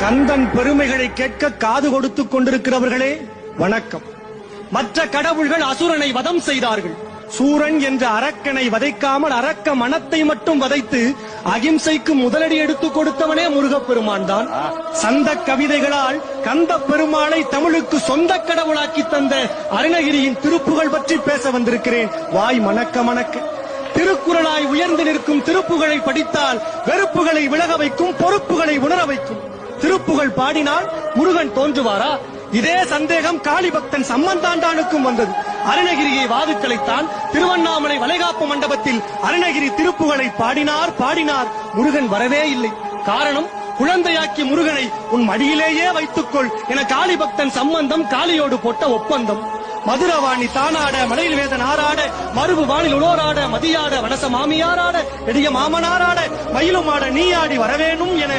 கந்தன் பெருமைகளை கேட்க காது கொடுத்துக் கொண்டிருக்கிறவர்களே வணக்கம். மற்ற கடவுள்கள் அசுரனை வதம் செய்தார்கள். சூரன் என்ற அரக்கனை வதைக்காமல் அரக்க மனத்தை மட்டும் வதைத்து அகிம்சைக்கு முதலடி எடுத்துக் கொடுத்தவனே முருகப்பெருமான் தான் சந்த கவிதைகளால் கந்த பெருமாளை தமிழுக்கு சொந்த கடவுளாக்கி தந்த அருணகிரியின் திருப்புகழ் பற்றி பேச வந்திருக்கிறேன். வாய் மணக்க மணக்க. திருக்குறளாய் உயர்ந்து நிற்கும் திருப்புகளை படித்தால் வெறுப்புகளை விலக வைக்கும் பொறுப்புகளை உணர திருப்புகழ் பாடினால் முருகன் தோன்றுவாரா? இதே சந்தேகம் காளிபக்தன் சம்மந்தாண்டானுக்கும் வந்தது. அருணகிரியை வாதுக்களைத்தான் திருவண்ணாமலை வளைகாப்பு மண்டபத்தில் அருணகிரி திருப்புகளை பாடினார் பாடினார். முருகன் வரவே இல்லை. காரணம் குழந்தையாக்கி முருகனை உன் மடியிலேயே வைத்துக்கொள் என காளிபக்தன் சம்பந்தம் காளியோடு போட்ட ஒப்பந்தம். மதுரவாணி தானாட மலையில் வேதன் ஆறாட மறுபு வானில் உளோராட மதியாட வனச மாமியாராட நெடிய மாமனாராட மயிலுமாட நீயாடி வரவேணும் என